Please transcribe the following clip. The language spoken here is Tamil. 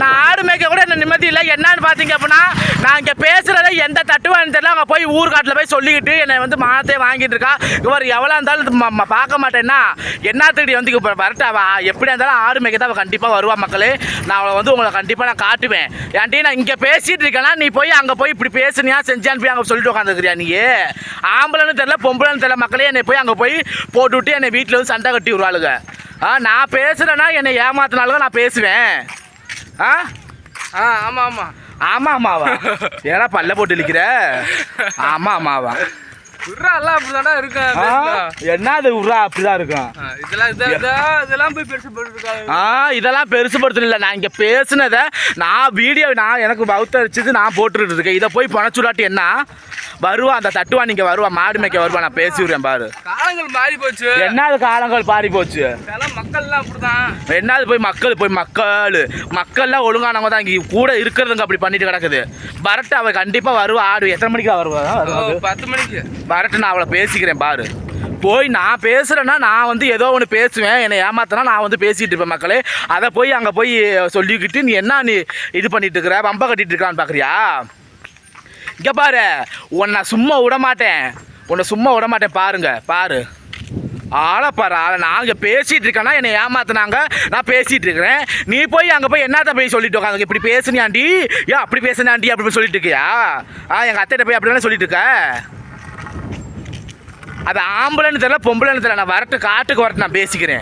நான் ஆடு மேய்க்க கூட என்ன நிம்மதி இல்லை. என்னன்னு பார்த்தீங்க அப்படின்னா நான் இங்கே பேசுகிறத எந்த தட்டுவான்னு தெரியல. அங்கே போய் ஊர்காட்டில் போய் சொல்லிக்கிட்டு என்னை வந்து மானத்தை வாங்கிட்டு இருக்கா. இவர் எவ்வளோ இருந்தாலும் பார்க்க மாட்டேன்னா என்னத்துக்கிட்ட வந்து இப்போ வரட்டா அவ எப்படியா இருந்தாலும் ஆடு மேய்க்க தான் அவள் கண்டிப்பாக வருவா மக்களே. நான் அவளை வந்து உங்களை கண்டிப்பாக நான் காட்டுவேன். ஏன்டி நான் இங்கே பேசிகிட்டு இருக்கேன்னா நீ போய் அங்கே போய் இப்படி பேசுனியா செஞ்சான்னு போய் அங்கே சொல்லிட்டு உட்காந்துருக்கிறியா நீ? ஆம்பளைன்னு தெரியல பொம்பளைன்னு தெரியல மக்களே என்னை போய் அங்கே போய் போட்டுவிட்டு என்னை வீட்டில் வந்து சண்டை கட்டி விடுவாளுங்க. ஆ நான் பேசுகிறேன்னா என்னை ஏமாத்தினாலும் நான் பேசுவேன். ஆ? ஆ ஆமா ஆமா. ஆமா ஆமாவா? ஏன்னா பல்ல போட்டு இழிக்கிற? ஆமா ஆமாவா? விட்றா எல்லாம் அப்படிதான்டா இருக்கு என்ன அது உரா அப்படிதான் இருக்கும். இதெல்லாம் இதெல்லாம் போய் பெருசு போட்டுருக்காங்க ஆ இதெல்லாம் பெருசுபடுத்தணும் இல்லை நான் இங்கே பேசுனதை நான் வீடியோ நான் எனக்கு பௌத்தரிச்சது நான் போட்டுட்டு இருக்கேன். இதை போய் பணச்சுடாட்டி என்ன? வருவா அந்த தட்டுவா நீங்க வருவா மாடு மேய்க்க வருவா நான் பேசி விடுறேன் பாரு. காலங்கள் மாறி போச்சு என்னது காலங்கள் பாரி போச்சு மக்கள்லாம் அப்படிதான். என்னது போய் மக்கள் போய் மக்கள். மக்கள்லாம் ஒழுங்கானவங்க தான் இங்கே கூட இருக்கிறதுங்க அப்படி பண்ணிட்டு கிடக்குது. வரட்டு அவ கண்டிப்பாக வருவா ஆடு எத்தனை மணிக்கு வருவா? பத்து மணிக்கு. வரட்டு நான் அவளை பேசிக்கிறேன் பாரு. போய் நான் பேசுகிறேன்னா நான் வந்து ஏதோ ஒன்று பேசுவேன். என்னை ஏமாத்தினா நான் வந்து பேசிகிட்டு இருப்பேன் மக்களே. அதை போய் அங்கே போய் சொல்லிக்கிட்டு நீ என்ன நீ இது பண்ணிட்டு இருக்கிற? பம்ப கட்டிட்டு இருக்கான்னு பார்க்குறியா இங்கே பாரு. உன்னை சும்மா விட மாட்டேன் உன்னை சும்மா விட மாட்டேன் பாருங்க. பாரு. ஆளை பாரு. ஆளை நான் இங்கே பேசிகிட்டு இருக்கேன்னா என்னை ஏமாத்தினாங்க. நான் பேசிகிட்டு இருக்கிறேன். நீ போய் அங்கே போய் என்னத்த போய் சொல்லிட்டு உட்காந்து இப்படி பேசுனியாண்டி? ஏன் அப்படி பேசுனாண்டி அப்படி போய் சொல்லிட்டு இருக்கியா? ஆ எங்கள் அத்தைகிட்ட போய் அப்படி தானே சொல்லிட்டு இருக்க? அது ஆம்பளைன்னு தெரியல பொம்பளைன்னு தெரியல. நான் வரட்டு காட்டுக்கு வரட்டு நான் பேசிக்கிறேன்.